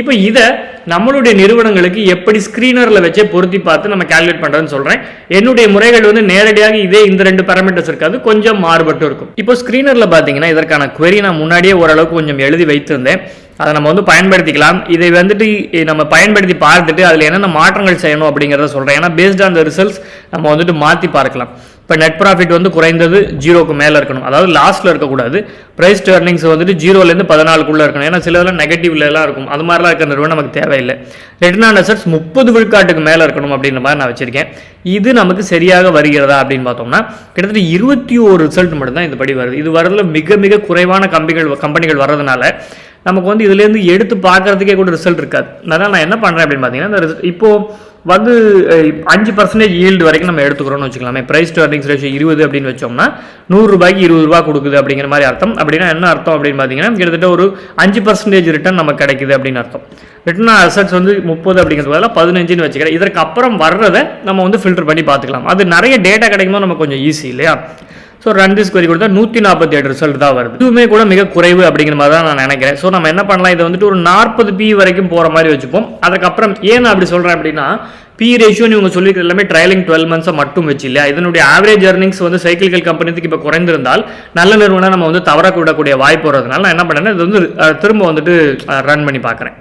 இப்போ இதை நம்மளுடைய நிறுவனங்களுக்கு எப்படி ஸ்க்ரீனரில் வச்சே பொருத்தி பார்த்து நம்ம கால்குலேட் பண்ணுறதுன்னு சொல்கிறேன் என்னுடைய முறைகள் வந்து நேரடியாக இதே இந்த ரெண்டு பேராமீட்டர்ஸ் இருக்காது கொஞ்சம் மாறுபட்டு இருக்கும். இப்போ ஸ்க்ரீனரில் பார்த்தீங்கன்னா இதற்கான குவரி நான் முன்னாடியே ஓரளவுக்கு கொஞ்சம் எழுதி வைத்திருந்தேன். அதை நம்ம வந்து பயன்படுத்திக்கலாம். இதை வந்துட்டு நம்ம பயன்படுத்தி பார்த்துட்டு அதில் என்னென்ன மாற்றங்கள் செய்யணும் அப்படிங்கிறத சொல்கிறேன் ஏன்னா பேஸ்ட் ஆன் த ரிசல்ட்ஸ் நம்ம வந்துட்டு மாற்றி பார்க்கலாம். இப்போ நெட் ப்ராஃபிட் வந்து குறைந்தது ஜீரோக்கு மேலே இருக்கணும். அதாவது லாஸ்ட்டில் இருக்கக்கூடாது. ப்ரைஸ் டர்னிங்ஸ் வந்துட்டு ஜீரோலேருந்து பதினாலுக்குள்ளே இருக்கணும். ஏன்னா சிலதெல்லாம் நெகட்டிவ்லலாம் இருக்கும். அது மாதிரிலாம் இருக்கிற நிறுவனம் நமக்கு தேவையில்லை. ரிட்டர்ன் ஆன் அசட்ஸ் முப்பது விழுக்காட்டுக்கு மேலே இருக்கணும் அப்படின்ற மாதிரி நான் வச்சுருக்கேன். இது நமக்கு சரியாக வருகிறதா அப்படின்னு பார்த்தோம்னா கிட்டத்தட்ட இருபத்தி ஒரு ரிசல்ட் மட்டும்தான் இந்த படி வருது. இது வரதுல மிக மிக குறைவான கம்பிகள் கம்பெனிகள் வர்றதுனால நமக்கு வந்து இதுலேருந்து எடுத்து பார்க்கறதுக்கே கூட ரிசல்ட் இருக்காது. அதனால் நான் என்ன பண்ணுறேன் அப்படின்னு பார்த்தீங்கன்னா இந்த res- வந்து அஞ்சு பர்சன்டேஜ் ஈல்டு வரைக்கும் நம்ம எடுத்துக்கிறோம்னு வச்சுக்கலாமே. ப்ரைஸ் டு அர்னிங்ஸ் ரேஷியோ இருபது அப்படின்னு வச்சோம்னா நூறுரூபாய்க்கு இருபது ரூபா கொடுக்குது அப்படிங்கிற மாதிரி அர்த்தம். அப்படின்னா என்ன அர்த்தம் அப்படின்னு பார்த்தீங்கன்னா கிட்டத்தட்ட ஒரு அஞ்சு பர்சன்டேஜ் ரிட்டர்ன் நமக்கு கிடைக்குது அப்படின்னு அர்த்தம். ரிட்டர்ன் அசட்ஸ் வந்து முப்பது அப்படிங்கிறது பதிலாக பதினஞ்சுன்னு வச்சுக்கிறேன். இதற்கு அப்புறம் வர்றதை நம்ம வந்து ஃபில்டர் பண்ணி பார்த்துக்கலாம். அது நிறைய டேட்டா கிடைக்கும்போது நமக்கு கொஞ்சம் ஈஸி இல்லையா? ஸோ ரன் திஸ் கொடுத்தா நூற்றி நாற்பத்தி எட்டு ரிசல்ட் தான் வருது. இதுவுமே கூட மிக குறைவு அப்படிங்கிற மாதிரி தான் நான் நினைக்கிறேன். ஸோ நம்ம என்ன பண்ணலாம்? இதை வந்துட்டு ஒரு நாற்பது பி வரைக்கும் போகிற மாதிரி வச்சுப்போம். அதுக்கப்புறம் ஏன் நான் அப்படி சொல்கிறேன் அப்படின்னா பி ரேஷியோன்னு இவங்க சொல்லியிருக்கிற எல்லாமே ட்ரையலிங் டுவெல் மந்த்ஸை மட்டும் வச்சு இல்லையா இதனுடைய ஆவரேஜ் earnings வந்து சைக்கிள்கள் கம்பெனிக்கு இப்போ குறைந்திருந்தால் நல்ல நிறுவனம் நம்ம வந்து தவற விடக்கூடிய வாய்ப்பு வரதுனால நான் என்ன பண்ணேன்னா இது வந்து திரும்ப வந்துட்டு ரன் பண்ணி பார்க்குறேன்.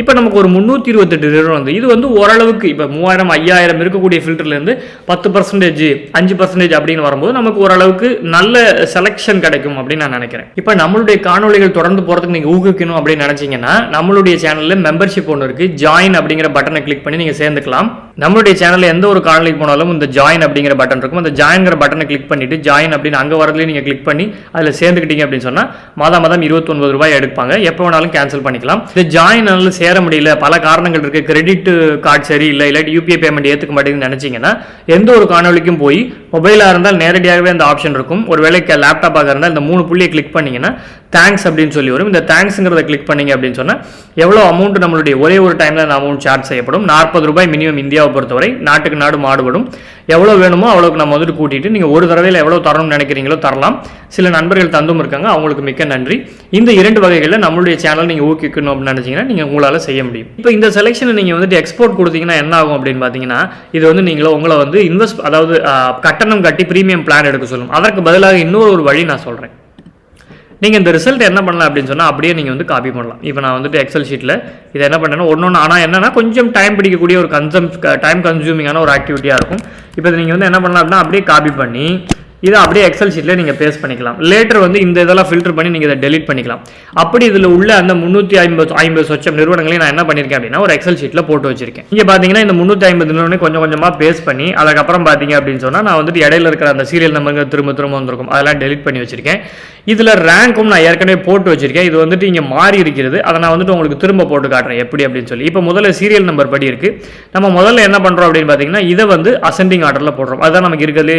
இப்போ நமக்கு ஒரு முந்நூற்றி இருபத்தெட்டு நிறுவனம் வந்து இது வந்து ஓரளவுக்கு இப்போ மூவாயிரம் ஐயாயிரம் இருக்கக்கூடிய ஃபில்டர்லேருந்து பத்து பர்சன்டேஜ் அஞ்சு பர்சன்டேஜ் அப்படின்னு வரும்போது நமக்கு ஓரளவுக்கு நல்ல செலெக்ஷன் கிடைக்கும் அப்படின்னு நான் நினைக்கிறேன். இப்போ நம்மளுடைய காணொளிகள் தொடர்ந்து போகிறதுக்கு நீங்கள் ஊக்குவிக்கணும் அப்படின்னு நினச்சிங்கன்னா நம்மளுடைய சேனலில் மெம்பர்ஷிப் ஒன்று இருக்குது ஜாயின் அப்படிங்கிற பட்டனை கிளிக் பண்ணி நீங்கள் சேர்ந்துக்கலாம். நம்மளுடைய சேனலில் எந்த ஒரு காணொலிக்கு போனாலும் இந்த ஜாயின் அப்படிங்கிற பட்டன் இருக்கும். அந்த ஜாயின்ங்கிற பட்டனை கிளிக் பண்ணிட்டு ஜாயின் அப்படின்னு அங்கே வரதுலேயே நீங்கள் கிளிக் பண்ணி அதில் சேர்ந்துக்கிட்டீங்க அப்படின்னு சொன்னால் மாதம் மாதம் இருபத்தொன்பது ரூபாய் எடுப்பாங்க. எப்போ வேணாலும் கேன்சல் பண்ணிக்கலாம். இந்த ஜாயின் சேர முடியல பல காரணங்கள் இருக்குது கிரெடிட் கார்டு சரி இல்லை இல்லாட்டி யூபிஐ பேமெண்ட் ஏற்றுக்க மாட்டேங்குதுன்னு நினச்சிங்கன்னா எந்த ஒரு காணொலிக்கும் போய் மொபைலாக இருந்தால் நேரடியாகவே அந்த ஆப்ஷன் இருக்கும். ஒரு வேலைக்கு லேப்டாப்பாக இருந்தால் இந்த மூணு புள்ளியை கிளிக் பண்ணீங்கன்னா தேங்க்ஸ் அப்படின்னு சொல்லி வரும். இந்த தேங்க்ஸுங்கிறத கிளிக் பண்ணிங்க அப்படின்னு சொன்னால் எவ்வளோ அமௌண்ட் நம்மளுடைய ஒரே ஒரு டைமில் அந்த அமௌண்ட் சார்ஜ் செய்யப்படும். நாற்பது ரூபாய் மினிமம் இந்தியாவை பொறுத்தவரை நாட்டுக்கு நாடு மாடுபடும் எவ்வளோ வேணுமோ அவ்வளோக்கு நம்ம வந்துட்டு கூட்டிட்டு நீங்கள் ஒரு தடவையில் எவ்வளோ தரணும்னு நினைக்கிறீங்களோ தரலாம். சில நண்பர்கள் தந்தும் இருக்காங்க அவங்களுக்கு மிக்க நன்றி. இந்த இரண்டு வகைகளில் நம்மளுடைய சேனல் நீங்கள் ஊக்கிக்கணும் அப்படின்னு நினச்சிங்கன்னா நீங்கள் உங்களால் செய்ய முடியும். இப்போ இந்த செலெக்ஷனை நீங்கள் வந்துட்டு எக்ஸ்போர்ட் கொடுத்தீங்கன்னா என்ன ஆகும் அப்படின்னு பார்த்தீங்கன்னா இது வந்து நீங்களும் உங்களை வந்து இன்வெஸ்ட் அதாவது கட்டணம் கட்டி ப்ரீமியம் பிளான் எடுக்க சொல்லும். அதற்கு பதிலாக இன்னொரு ஒரு வழி நான் சொல்கிறேன் நீங்கள் இந்த ரிசல்ட் என்ன பண்ணலாம் அப்படின்னு சொன்னால் அப்படியே நீங்கள் வந்து காப்பி பண்ணலாம் இப்போ நான் வந்துட்டு எக்ஸல் ஷீட்டில் இதை என்ன பண்ணேன்னா ஒன்று ஒன்று ஆனால் என்னென்னா கொஞ்சம் டைம் பிடிக்கக்கூடிய ஒரு கன்சம் டைம் கன்சூமிங்கான ஒரு ஆக்டிவிட்டியாக இருக்கும். இப்போ நீங்கள் வந்து என்ன பண்ணலாம் அப்படின்னா அப்படியே காப்பி பண்ணி இதை அப்படியே எக்ஸல் ஷீட்டில் நீங்கள் பேஸ்ட் பண்ணிக்கலாம். லேட்டர் வந்து இந்த இதெல்லாம் ஃபில்டர் பண்ணி நீங்கள் இதை டெலிட் பண்ணிக்கலாம். அப்படி இதில் உள்ள அந்த முந்நூற்றி ஐம்பது ஐம்பது சொச்சம் நிறுவனங்களையும் நான் என்ன பண்ணியிருக்கேன் அப்படின்னா ஒரு எக்ஸல் ஷீட்டில் போட்டு வச்சிருக்கேன். இங்கே பார்த்தீங்கன்னா இந்த முந்நூற்றி ஐம்பது நிறுவனம் கொஞ்சம் கொஞ்சமாக பேஸ்ட் பண்ணி அதுக்கப்புறம் பார்த்தீங்க அப்படின்னு சொன்னால் நான் வந்துட்டு இடையில இருக்கிற அந்த சீரியல் நம்பருங்க திரும்ப திரும்ப வந்திருக்கும். அதெல்லாம் டெலிட் பண்ணி வச்சிருக்கேன். இதில் ரேங்க்கும் நான் ஏற்கனவே போட்டு வச்சிருக்கேன். இது வந்துட்டு இங்கே மாறி இருக்கிறது. அதை நான் வந்துட்டு உங்களுக்கு திரும்ப போட்டு காட்டுறேன் எப்படி அப்படின்னு சொல்லி. இப்போ முதல்ல சீரியல் நம்பர் படி இருக்கு. நம்ம முதல்ல என்ன பண்ணுறோம் அப்படின்னு பார்த்தீங்கன்னா இதை வந்து அசெண்டிங் ஆர்டரில் போடுறோம். அதுதான் நமக்கு இருக்கிறதுலே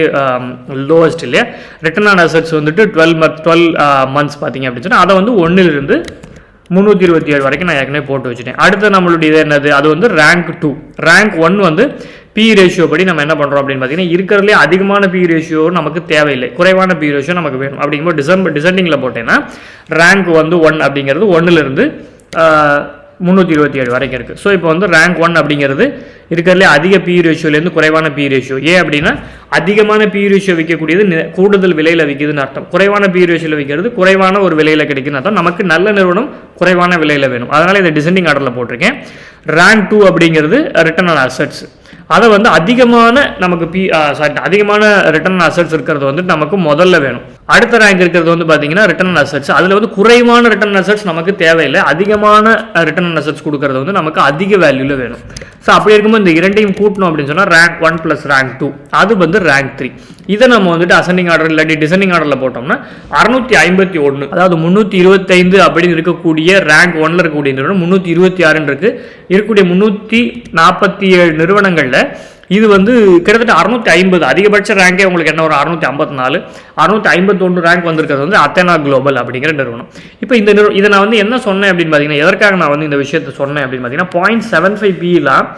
லோவஸ்ட் இல்லையா? ரிட்டர்ன் ஆன் அசட்ஸ் வந்துட்டு டுவெல் டுவெல் மந்த்ஸ் பார்த்தீங்க அப்படின்னு சொன்னால் அதை வந்து ஒன்றிலிருந்து முந்நூற்றி இருபத்தி ஏழு வரைக்கும் நான் ஏற்கனவே போட்டு வச்சுட்டேன். அடுத்து நம்மளுடைய இது என்னது? அது வந்து ரேங்க் டூ ரேங்க் ஒன் வந்து பி ரேஷியோ படி நம்ம என்ன பண்ணுறோம் அப்படின்னு பார்த்தீங்கன்னா இருக்கிறதுலே அதிகமான பி ரேஷியோ நமக்கு தேவையில்லை. குறைவான பி ரேஷியோ நமக்கு வேணும். அப்படிங்கும்போது டிசம்பர் டிசெண்டிங்கில் போட்டேன்னா ரேங்க் வந்து ஒன் அப்படிங்கிறது ஒன்றுலேருந்து uh, முந்நூற்றி இருபத்தி ஏழு வரைக்கும் இருக்குது ஸோ இப்போ வந்து ரேங்க் ஒன் அப்படிங்கிறது இருக்கிறதுலே அதிக பி ரேஷியோலேருந்து குறைவான பி ரேஷியோ ஏன் அப்படின்னா அதிகமான பி ரேஷியோ விற்கக்கூடியது நி- கூடுதல் விலையில் விற்கிதுன்னு அர்த்தம். குறைவான பி ரேஷியோவில் விற்கிறது குறைவான ஒரு விலையில் கிடைக்குதுன்னு அர்த்தம். நமக்கு நல்ல நிறுவனம் குறைவான விலையில் வேணும். அதனால் இதை டிசெண்டிங் ஆர்டரில் போட்டிருக்கேன். ரேங்க் டூ அப்படிங்கிறது ரிட்டர்ன் ஆன் அசட்ஸ் அதை வந்து அதிகமான நமக்கு பி சாரி அதிகமான ரிட்டர்ன் அசட்ஸ் இருக்கிறது வந்து நமக்கு முதல்ல வேணும். அடுத்த ரேங்க் இருக்கிறது வந்து பார்த்தீங்கன்னா ரிட்டர்ன் அசட்ஸ் அதில் வந்து குறைவான ரிட்டர்ன் அசட்ஸ் நமக்கு தேவையில்லை. அதிகமான ரிட்டர்ன் அசட்ஸ் கொடுக்கறது வந்து நமக்கு அதிக வேல்யூவில் வேணும். ஸோ அப்படி இருக்கும்போது இந்த இரண்டையும் கூட்டணும் அப்படின்னு சொன்னால் rank one plus rank two அது வந்து ரேங்க் த்ரீ இதை நம்ம வந்துட்டு அசெண்டிங் ஆர்டர் இல்லாட்டி டிசெண்டிங் ஆர்டரில் போட்டோம்னா அறுநூத்தி ஐம்பத்தி ஒன்று அதாவது முந்நூற்றி இருபத்தைந்து அப்படின்னு இருக்கக்கூடிய ரேங்க் ஒன்ல இருக்கக்கூடிய நிறுவனம் முந்நூற்றி இருபத்தி ஆறுன்னு இருக்குது இருக்கக்கூடிய முந்நூற்றி நாற்பத்தி ஏழு நிறுவனங்களில் இது வந்து கிட்டத்தட்ட அறுநூத்தி ஐம்பது. அதிகபட்ச ரேங்கே உங்களுக்கு என்ன ஒரு அறுநூத்தி ஐம்பத்தி நாலு. அறுநூத்தி ஐம்பத்தொன்று ரேங்க் வந்திருக்கிறது வந்து அத்தனா குளோபல் அப்படிங்கிற நிறுவனம். இப்போ இந்த நிறுவனம் இதை நான் வந்து என்ன சொன்னேன் அப்படின்னு பார்த்தீங்கன்னா எதற்காக நான் வந்து இந்த விஷயத்தை சொன்னேன் அப்படின்னு பார்த்தீங்கன்னா பாயிண்ட் செவன் ஃபைவ் பிலாம்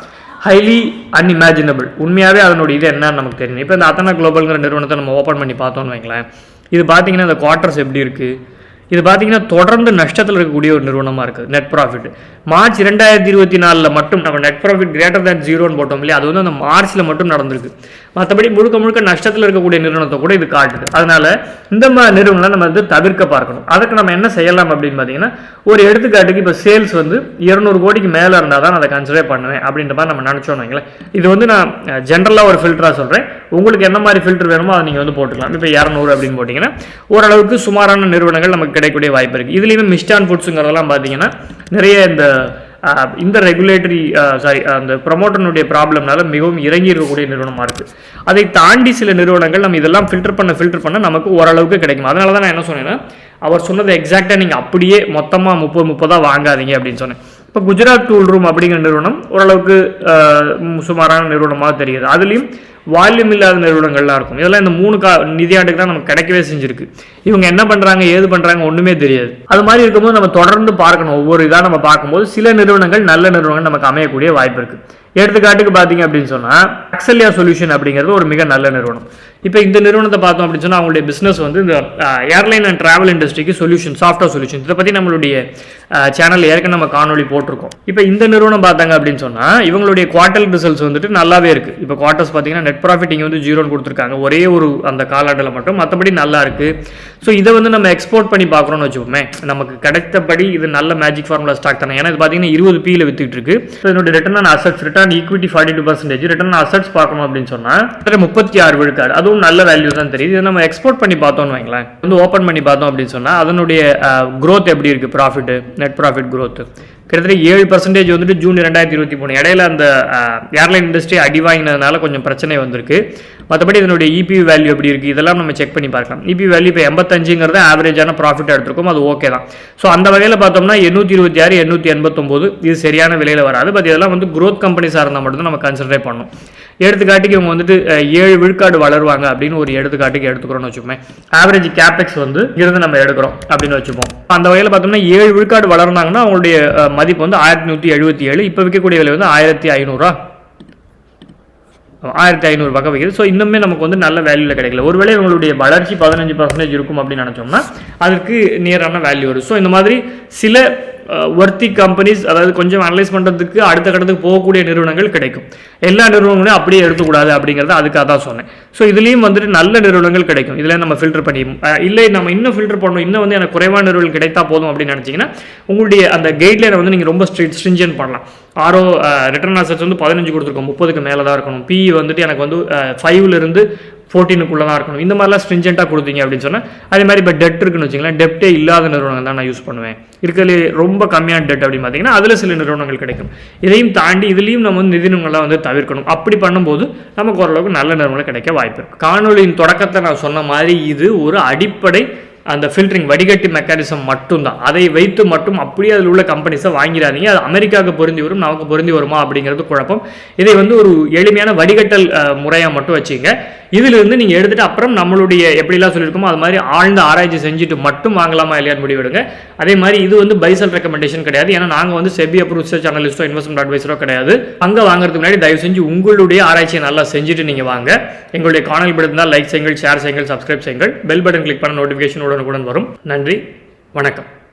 ஹைலி அன்இமேஜினபிள் உண்மையாகவே அதனுடைய இது என்னன்னு நமக்கு தெரியும் இப்போ இந்த அத்தனா குளோபல்ங்கிற நிறுவனத்தை நம்ம ஓப்பன் பண்ணி பார்த்தோம்னு வைங்களேன். இது பார்த்தீங்கன்னா இந்த குவார்ட்டர்ஸ் எப்படி இருக்குது இது பார்த்தீங்கன்னா தொடர்ந்து நஷ்டத்தில் இருக்கக்கூடிய ஒரு நிறுவனமாக இருக்குது நெட் ப்ராஃபிட் மார்ச் ரெண்டாயிரத்தி இருபத்தி நாலில் மட்டும் நம்ம நெட் ப்ராஃபிட் கிரேட்டர் தேன் ஜீரோன்னு போட்டோம் இல்லையா? அது வந்து அந்த மார்ச்சில் மட்டும் நடந்திருக்கு. மற்றபடி முழுக்க முழுக்க நஷ்டத்தில் இருக்கக்கூடிய நிறுவனத்தை கூட இது காட்டுது. அதனால் இந்த மாதிரி நிறுவனங்களை நம்ம வந்து தவிர்க்க பார்க்கணும். அதுக்கு நம்ம என்ன செய்யலாம் அப்படின்னு பார்த்தீங்கன்னா ஒரு எடுத்துக்காட்டுக்கு இப்போ சேல்ஸ் வந்து இரநூறு கோடிக்கு மேலே இருந்தால் தான் அதை கன்சிடர் பண்ணுவேன் அப்படின்ற மாதிரி நம்ம நினச்சோம் வைங்களேன். இது வந்து நான் ஜென்ரலாக ஒரு ஃபில்டராக சொல்கிறேன் உங்களுக்கு என்ன மாதிரி ஃபில்டர் வேணுமோ அதை நீங்கள் வந்து போட்டுக்கலாம். இப்போ இரநூறு அப்படின்னு போட்டிங்கன்னா ஓரளவுக்கு சுமாரான நிறுவனங்கள் நமக்கு கிடைக்கக்கூடிய வாய்ப்பு இருக்குது இதுலேயுமே மிஸ்டான் ஃபுட்ஸுங்கிறதெல்லாம் பார்த்தீங்கன்னா நிறைய இந்த இந்த ரெகுலேட்டரி சாரி அந்த ப்ரொமோட்டனுடைய ப்ராப்ளம்னால மிகவும் இறங்கி இருக்கக்கூடிய நிறுவனமாக இருக்குது அதை தாண்டி சில நிறுவனங்கள் நம்ம இதெல்லாம் ஃபில்டர் பண்ண ஃபில்டர் பண்ண நமக்கு ஓரளவுக்கு கிடைக்கும். அதனால தான் நான் என்ன சொன்னேன்னா அவர் சொன்னதை எக்ஸாக்டாக நீங்கள் அப்படியே மொத்தமாக முப்பது முப்பதாக வாங்காதீங்க அப்படின்னு சொன்னேன். இப்போ குஜராத் டூல் ரூம் அப்படிங்கிற நிறுவனம் ஓரளவுக்கு சுமாரான நிறுவனமாக தெரியுது. அதுலேயும் வால்யூம் இல்லாத நிறுவனங்கள்லாம் இருக்கும். இதெல்லாம் இந்த மூணு கா நிதியாண்டுக்கு தான் நமக்கு கிடைக்கவே செஞ்சுருக்கு. இவங்க என்ன பண்ணுறாங்க ஏது பண்ணுறாங்க ஒன்றுமே தெரியாது. அது மாதிரி இருக்கும்போது நம்ம தொடர்ந்து பார்க்கணும். ஒவ்வொரு இதாக நம்ம பார்க்கும்போது சில நிறுவனங்கள் நல்ல நிறுவனங்கள் நமக்கு அமையக்கூடிய வாய்ப்பு இருக்குது எடுத்துக்காட்டுக்கு பார்த்தீங்க அப்படின்னு சொன்னால் அக்சல்யா சொல்யூஷன் அப்படிங்கிறது ஒரு மிக நல்ல நிறுவனம். இப்போ இந்த நிறுவனத்தை பார்த்தோம் அப்படின்னு சொன்னால் அவங்களுடைய பிஸ்னஸ் வந்து இந்த ஏர்லைன் அண்ட் ட்ராவல் இண்டஸ்ட்ரிக்கு சொல்யூஷன் சாஃப்ட்வேர் சொல்யூஷன் இதை பற்றி நம்மளுடைய சேனல் ஏற்கனவே நம்ம காணொளி போட்டிருக்கோம். இப்போ இந்த நிறுவனம் பார்த்தாங்க அப்படின்னு சொன்னால் இவங்களுடைய குவார்டல் ரிசல்ட்ஸ் வந்துட்டு நல்லாவே இருக்குது இப்போ குவார்ட்டர்ஸ் பார்த்தீங்கன்னா நெட் ப்ராஃபிட் இங்கே வந்து ஜீரோன்னு கொடுத்துருக்காங்க. ஒரே ஒரு அந்த காலாண்டில் மட்டும். மற்றபடி நல்லா இருக்குது ஸோ இதை வந்து நம்ம எக்ஸ்போர்ட் பண்ணி பார்க்குறோம்னு வச்சுப்போமே நமக்கு கிடைத்தபடி இது நல்ல மேஜிக் ஃபார்முலா ஸ்டாக் தானே. ஏன்னா இது பார்த்தீங்கன்னா இருபது பியில் வித்துட்டு இருக்கு. ஸோ இதனுடைய return on assets return equity forty two percentage return assets பார்க்கணும் அப்படின்னு சொன்னால் முப்பத்தி ஆறு விழுக்காடு. அதுவும் நல்ல வேல்யூ தான் தெரியுது. இதை நம்ம எக்ஸ்போர்ட் பண்ணி பார்த்தோம்னு வைங்களேன். வந்து ஓப்பன் பண்ணி பார்த்தோம் அப்படின்னு சொன்னால் அதனுடைய க்ரோத் எப்படி இருக்குது ப்ராஃபிட்டு நெட் ப்ராஃபிட் க்ரோத்து கிட்டத்தட்ட ஏழு பர்சன்டேஜ் வந்துட்டு ஜூன் ரெண்டாயிரத்தி இருபத்தி மூணு. இடையில அந்த ஏர்லைன் இண்டஸ்ட்ரி அடி வாங்கினதுனால கொஞ்சம் பிரச்சனை வந்திருக்கு. மற்றபடி இதனுடைய இபி வேல்யூ எப்படி இருக்குது இதெல்லாம் நம்ம செக் பண்ணி பார்க்கலாம். இபி வேல்யூ இப்போ எண்பத்தஞ்சுங்கிறது ஆவரேஜான ப்ராஃபிட் எடுத்திருக்கும். அது ஓகே தான். ஸோ அந்த வகையில் பார்த்தோம்னா எண்ணூற்றி இருபத்தி ஆறு எண்ணூற்றி எண்பத்தொம்போது இது சரியான விலையில் வராது. பட் இதெல்லாம் வந்து growth கம்பெனிஸாக இருந்தால் மட்டும்தான் நம்ம கன்சிடரே பண்ணணும். எடுத்துக்காட்டுக்கு இவங்க வந்துட்டு ஏழு விழுக்காடு வளருவாங்க அப்படின்னு ஒரு எடுத்துக்காட்டுக்கு எடுத்துக்கிறோம்னு வச்சுப்போம் ஆவரேஜ் கேபெக்ஸ் வந்து இருந்து நம்ம எடுக்கிறோம் அப்படின்னு வச்சுப்போம். அந்த வகையில் பார்த்தோம்னா ஏழு விழுக்காடு வளர்ந்தாங்கன்னா அவங்களுடைய மதிப்பு வந்து ஆயிரத்தி நூற்றி எழுபத்தி ஏழு. இப்போ விற்கக்கூடிய விலை வந்து ஆயிரத்தி ஐநூறுரூவா ஆயிரத்தி ஐநூறு பக்கம் வைக்கிறது ஸோ இன்னுமே நமக்கு வந்து நல்ல வேல்யூவில் கிடைக்கல. ஒருவேளை இவங்களுடைய வளர்ச்சி பதினஞ்சு பர்சன்டேஜ் இருக்கும் அப்படின்னு நினச்சோம்னா அதற்கு நியரான வேல்யூ வரும். ஸோ இந்த மாதிரி சில ஒர்த்தி கம்பெனிஸ் அதாவது கொஞ்சம் அனலைஸ் பண்ணுறதுக்கு அடுத்த கட்டத்துக்கு போகக்கூடிய நிறுவனங்கள் கிடைக்கும். எல்லா நிறுவனங்களையும் அப்படியே எடுத்துக்கூடாது அப்படிங்கிறத அதுக்காக தான் சொன்னேன். ஸோ இதுலேயும் வந்துட்டு நல்ல நிறுவனங்கள் கிடைக்கும். இதில் நம்ம ஃபில்டர் பண்ணி இல்லை நம்ம இன்னும் ஃபில்டர் பண்ணணும். இன்னும் வந்து எனக்கு குறைவான நிறுவனங்கள் கிடைத்தா போதும் அப்படின்னு நினச்சிங்கன்னா உங்களுடைய அந்த கைட்லைனை வந்து நீங்கள் ரொம்ப ஸ்ட்ரிட் ஸ்ட்ரிஞ்சன் பண்ணலாம். ஆரோ ரிட்டர்ன் அசட்ஸ் வந்து பதினஞ்சு கொடுத்துருக்கோம். முப்பதுக்கு மேலே தான் இருக்கணும். பிஇ வந்துட்டு எனக்கு வந்து ஃபைவ்லேருந்து ஃபோர்டீனுக்குள்ளே தான் இருக்கணும். இந்த மாதிரிலாம் ஸ்ட்ரிஞ்சென்ட்டாக கொடுத்தீங்க அப்படின்னு சொன்னால் அதே மாதிரி இப்போ டெட் இருக்குன்னு வச்சிங்களேன் டெப்டே இல்லாத நிறுவனங்கள் தான் நான் யூஸ் பண்ணுவேன். இருக்கிறதுலே ரொம்ப கம்மியான டெட் அப்படின்னு பார்த்தீங்கன்னா அதில் சில நிறுவனங்கள் கிடைக்கும். இதையும் தாண்டி இதுலேயும் நம்ம வந்து நிதி வந்து தவிர்க்கணும். அப்படி பண்ணும்போது நமக்கு ஓரளவுக்கு நல்ல நிறுவனங்கள் கிடைக்க வாய்ப்பு இருக்கும் காணொலியின் தொடக்கத்தை நான் சொன்ன மாதிரி இது ஒரு அடிப்படை அந்த ஃபில்டரிங் வடிகட்டி மெக்கானிசம் மட்டும்தான். அதை வைத்து மட்டும் அப்படியே அதில் உள்ள கம்பெனிஸை வாங்கிடாதீங்க அது அமெரிக்காவுக்கு பொருந்தி வரும் நமக்கு பொருந்தி வருமா அப்படிங்கிறது குழப்பம். இதை வந்து ஒரு எளிமையான வடிகட்டல் முறையாக மட்டும் வச்சுங்க. இதிலிருந்து நீங்கள் எடுத்துட்டு அப்புறம் நம்மளுடைய எப்படிலாம் சொல்லியிருக்கோமோ அது மாதிரி ஆழ்ந்த ஆராய்ச்சி செஞ்சுட்டு மட்டும் வாங்கலாமா இல்லையான்னு முடிவெடுங்க. அதே மாதிரி இது வந்து பைசல் ரெக்கமெண்டேஷன் கிடையாது. ஏன்னா நாங்கள் வந்து செபி அப்ரூவ் ரிசர்ச் அனலிஸ்டோ இன்வெஸ்ட்மெண்ட் அட்வைஸரோ கிடையாது. அங்கே வாங்குறதுக்கு முன்னாடி தயவு செஞ்சு உங்களுடைய ஆராய்ச்சியை நல்லா செஞ்சுட்டு நீங்கள் வாங்க. எங்களுடைய காணல் பிடித்திருந்தால் லைக் செய்யுங்கள் ஷேர் செய்யுங்கள் சப்ஸ்கிரைப் செய்யுங்கள். பெல் பட்டன் கிளிக் பண்ண நோட்டிஃபிகேஷன் உடனுக்குடன் வரும். நன்றி வணக்கம்.